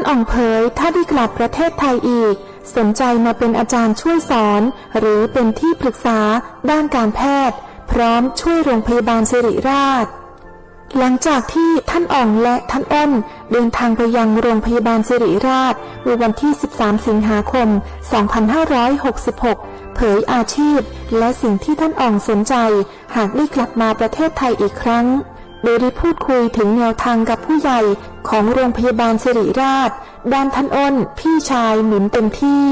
านอ่องเผยถ้าได้กลับประเทศไทยอีก สนใจมาเป็นอาจารย์ช่วยสอน หรือเป็นที่ปรึกษาด้านการแพทย์ พร้อมช่วยโรงพยาบาลสิริราช หลังจากที่ท่านอ่องและท่านอ้นเดินทางไปยังโรงพยาบาลสิริราชเมื่อวันที่ 13 สิงหาคม 2566 เผยอาชีพ และสิ่งที่ท่านอ่องสนใจ หากได้กลับมาประเทศไทยอีกครั้งโดยได้พูดคุยถึงแนวทางกับผู้ใหญ่ ของโรงพยาบาลสิริราชดานท่านอ้น พี่ชายหนุนเต็มที่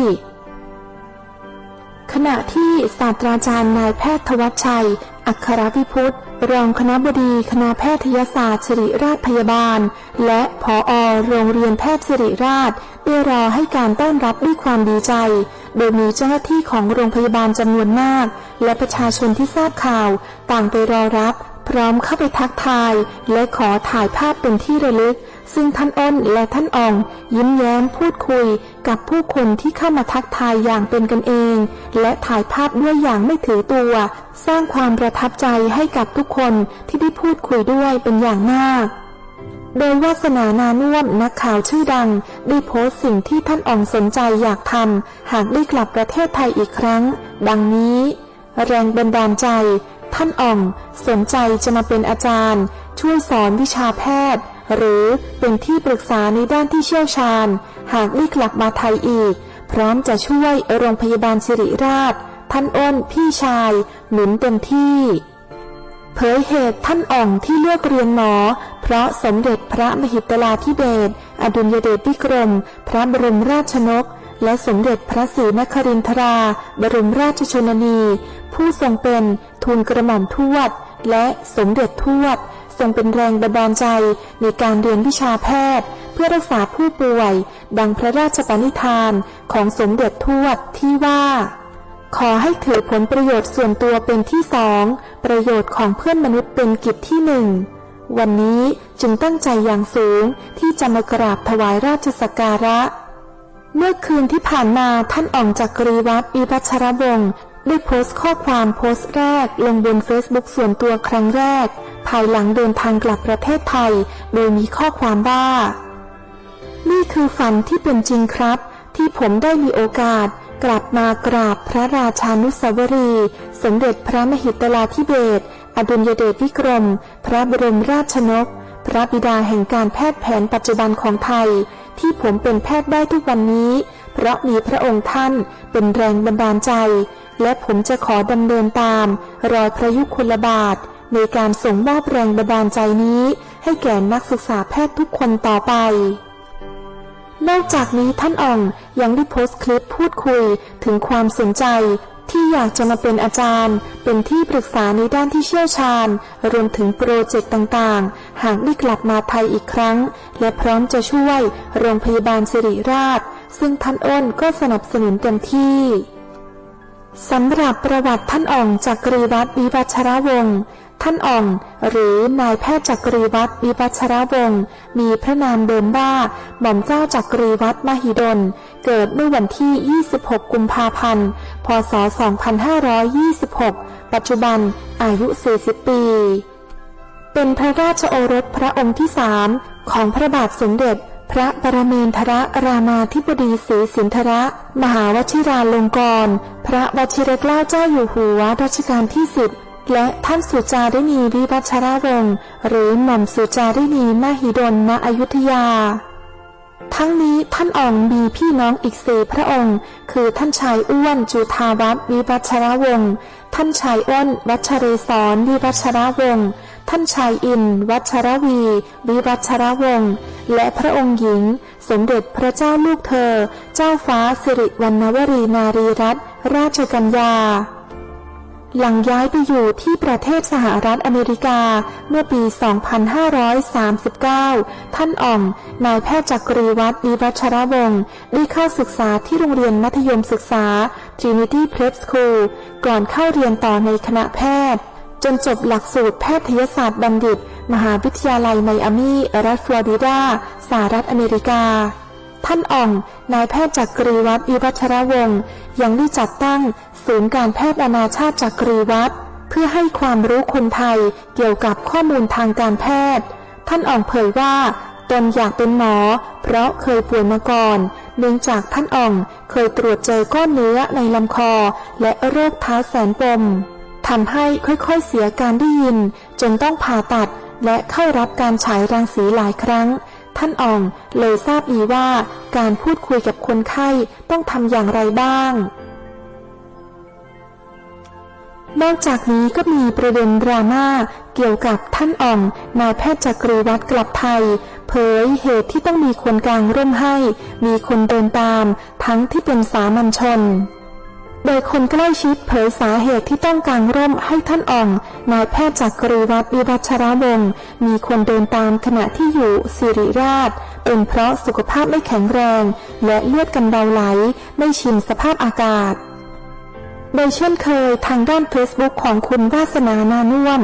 ขณะที่ศาสตราจารย์นายแพทย์ทวัชชัย อัครวิพุทธรองคณบดีคณะแพทยศาสตร์ศิริราชพยาบาล และผออโรงเรียนแพทย์ศิริราชได้รอให้การต้อนรับด้วยความดีใจ โดยมีเจ้าหน้าที่ของโรงพยาบาลจำนวนมาก และประชาชนที่ทราบข่าว ต่างไปรอรับ พร้อมเข้าไปทักทาย และขอถ่ายภาพเป็นที่ระลึก ซึ่งท่านอ้นและท่านอ่อง ยิ้มแย้มพูดคุยกับผู้คนที่เข้ามาทักทายอย่างเป็นกันเอง และถ่ายภาพด้วยอย่างไม่ถือตัว สร้างความประทับใจให้กับทุกคนที่ได้พูดคุยด้วยเป็นอย่างมากโดยวาสนานานุ่วมนักข่าวชื่อดัง ได้โพสต์สิ่งที่ท่านอ่องสนใจอยากทำหากได้กลับประเทศไทยอีกครั้ง ดังนี้ แรงบันดาลใจ ท่านอ่อง สนใจจะมาเป็นอาจารย์ ช่วยสอนวิชาแพทย์ หรือเป็นที่ปรึกษาในด้านที่เชี่ยวชาญ หากได้กลับมาไทยอีก พร้อมจะช่วยโรงพยาบาลสิริราช ท่านอ้นพี่ชาย หนุนเต็มที่ เผยเหตุท่านอ่องที่เลือกเรียนหมอ เพราะสมเด็จพระมหิตลาธิเบศอดุลยเดชวิกรม พระบรมราชนก และสมเด็จพระศรีนครินทรา บรมราชชนนี ผู้ทรงเป็นทูลกระหม่อมทวด และสมเด็จทวด ทรงเป็นแรงบันดาลใจในการเรียนวิชาแพทย์ เพื่อรักษาผู้ป่วย ดังพระราชปณิธานของสมเด็จทวดที่ว่า ขอให้ถือผลประโยชน์ส่วนตัวเป็นที่สอง ประโยชน์ของเพื่อนมนุษย์เป็นกิจที่หนึ่งวันนี้จึงตั้งใจอย่างสูงที่จะมากราบถวายราชสการะ เมื่อคืนที่ผ่านมาท่านอ่องจากกรีวัตรวิพัชรวงศ์ได้โพสต์ข้อความโพสต์แรกลงบนเฟซบุ๊กส่วนตัวครั้งแรก ภายหลังเดินทางกลับประเทศไทย โดยมีข้อความว่า นี่คือฝันที่เป็นจริงครับ ที่ผมได้มีโอกาสกลับมากราบพระราชานุสาวรี สมเด็จพระมหิตลาธิเบศอดุลยเดชวิกรม พระบรมราชนก พระบิดาแห่งการแพทย์แผนปัจจุบันของไทย ที่ผมเป็นแพทย์ได้ทุกวันนี้ เพราะมีพระองค์ท่านเป็นแรงบันดาลใจ และผมจะขอดำเนินตาม รอยพระยุคลบาท ในการส่งมอบแรงบันดาลใจนี้ ให้แก่นักศึกษาแพทย์ทุกคนต่อไป นอกจากนี้ท่านอ่องยังได้โพสต์คลิปพูดคุยถึงความสนใจที่อยากจะมาเป็นอาจารย์ เป็นที่ปรึกษาในด้านที่เชี่ยวชาญ รวมถึงโปรเจกต์ต่างๆ หากได้กลับมาไทยอีกครั้ง และพร้อมจะช่วยโรงพยาบาลสิริราช ซึ่งท่านอ้นก็สนับสนุนเต็มที่ สำหรับประวัติท่านอ่องจากกรีวัตรวิวัชรวงศ์ท่านอ่อง หรือนายแพทย์จักรีวัตรวิวัชรวงศ์มีพระนามเดิมว่าหม่อมเจ้าจักรีวัตรมหิดล เกิดเมื่อวันที่ 26 กุมภาพันธ์ พศ 2526 ปัจจุบันอายุ 40 ปี เป็นพระราชโอรสพระองค์ที่สามของพระบาทสมเด็จ พระปรเมนทรรามาธิบดีศรีสินธระมหาวชิราลงกรณพระวชิรเกล้าเจ้าอยู่หัวรัชกาลที่สิบและท่านสุจารินีวิวัชรวงศ์หรือหม่อมสุจารินีมหิดลณอยุธยา ทั้งนี้ท่านอ่องมีพี่น้องอีกสี่พระองค์ คือท่านชายอ้วนจุธาวัฒวิวัชรวงศ์ท่านชายอ้นวัชเรศรวิวัชรวงศ์ ท่านชายอิน วัชรวี วิวัชรวงศ์ และพระองค์หญิง สมเด็จพระเจ้าลูกเธอ เจ้าฟ้าสิริวัณวรีนารีรัตนราชกัญญา หลังย้ายไปอยู่ที่ประเทศสหรัฐอเมริกาเมื่อปี 2539 ท่านอ่อง นายแพทย์จักรีวัตรวิวัชรวงศ์ได้เข้าศึกษาที่โรงเรียนมัธยมศึกษา Trinity Prep School ก่อนเข้าเรียนต่อในคณะแพทย์ จนจบหลักสูตรแพทยศาสตร์บัณฑิต มหาวิทยาลัยไมอามีรัฐฟลอริดาสหรัฐอเมริกา ท่านอ่อง นายแพทย์จักรีวัตรวิวัชรวงศ์ยังได้จัดตั้งศูนย์การแพทย์นานาชาติจักรีวัตรเพื่อให้ความรู้คนไทยเกี่ยวกับข้อมูลทางการแพทย์ ท่านอ่องเผยว่าตนอยากเป็นหมอ เพราะเคยป่วยมาก่อน เนื่องจากท่านอ่องเคยตรวจเจอก้อนเนื้อในลำคอ และโรคเท้าแสนปม ทำให้ค่อยๆเสียการได้ยิน จนต้องผ่าตัด และเข้ารับการฉายรังสีหลายครั้ง ท่านอ่องเลยทราบดีว่าการพูดคุยกับคนไข้ต้องทำอย่างไรบ้าง นอกจากนี้ก็มีประเด็นดราม่าเกี่ยวกับท่านอ่องนายแพทย์จักรีวัตรกลับไทย เผยเหตุที่ต้องมีคนกลางร่วมให้ มีคนเดินตาม ทั้งที่เป็นสามัญชน โดยคนใกล้ชิดเผยสาเหตุที่ต้องกางร่มให้ท่านอ่อง นายแพทย์จักรีวัตรวิวัชรวงศ์มีคนเดินตามขณะที่อยู่สิริราช เป็นเพราะสุขภาพไม่แข็งแรง และเลือดกำเดาไหล ไม่ชินสภาพอากาศโดยเช่นเคยทางด้าน Facebook ของคุณวาสนานานุ่วม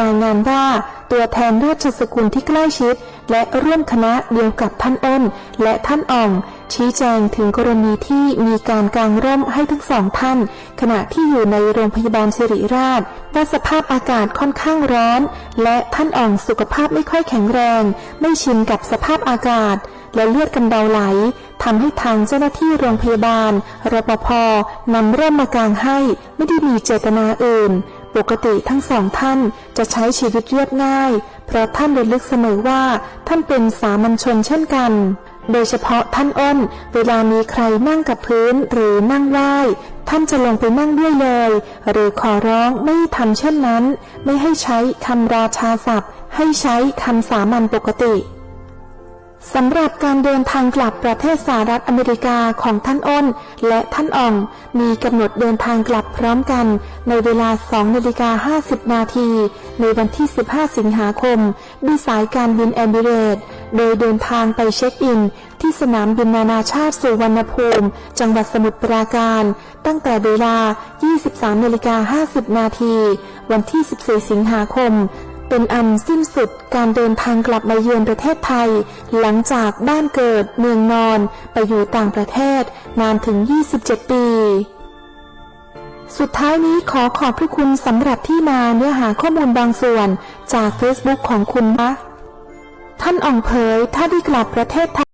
รายงานว่าตัวแทนราชสกุลที่ใกล้ชิด และร่วมคณะเดียวกับท่านอ้น และท่านอ่อง ชี้แจงถึงกรณีที่มีการกางร่มให้ทั้งสองท่าน ขณะที่อยู่ในโรงพยาบาลสิริราชว่าสภาพอากาศค่อนข้างร้อน และท่านอ่องสุขภาพไม่ค่อยแข็งแรง ไม่ชินกับสภาพอากาศ และเลือดกำเดาไหลทำให้ทางเจ้าหน้าที่โรงพยาบาลรปภนำร่มมากางให้ ไม่ได้มีเจตนาอื่น ปกติทั้งสองท่านจะใช้ชีวิตเรียบง่าย เพราะท่านระลึกเสมอว่าท่านเป็นสามัญชนเช่นกัน โดยเฉพาะท่านอ้น เวลามีใครนั่งกับพื้นหรือนั่งไหว้ท่านจะลงไปนั่งด้วยเลย หรือขอร้องไม่ทำเช่นนั้น ไม่ให้ใช้คำราชาศัพท์ ให้ใช้คำสามัญปกติ สำหรับการเดินทางกลับประเทศสหรัฐอเมริกาของท่านอ้น และท่านอ่อง มีกำหนดเดินทางกลับพร้อมกัน ในเวลา2นาฬิกา50 นาที ในวันที่ 15 สิงหาคม ด้วยสายการบินแอมบิเรต โดยเดินทางไปเช็คอิน ที่สนามบินนานาชาติสุวรรณภูมิ จังหวัดสมุทรปราการ ตั้งแต่เวลา 23นาฬิกา50 นาที วันที่ 14 สิงหาคม เป็นอันสิ้นสุดการเดินทางกลับมาเยือนประเทศไทย หลังจากบ้านเกิดเมืองนอนไปอยู่ต่างประเทศนานถึง 27 ปี สุดท้ายนี้ขอขอบพระคุณสำหรับที่มาเนื้อหาข้อมูลบางส่วนจาก Facebook ของคุณนะท่านอ่องเผยถ้าได้กลับประเทศไทย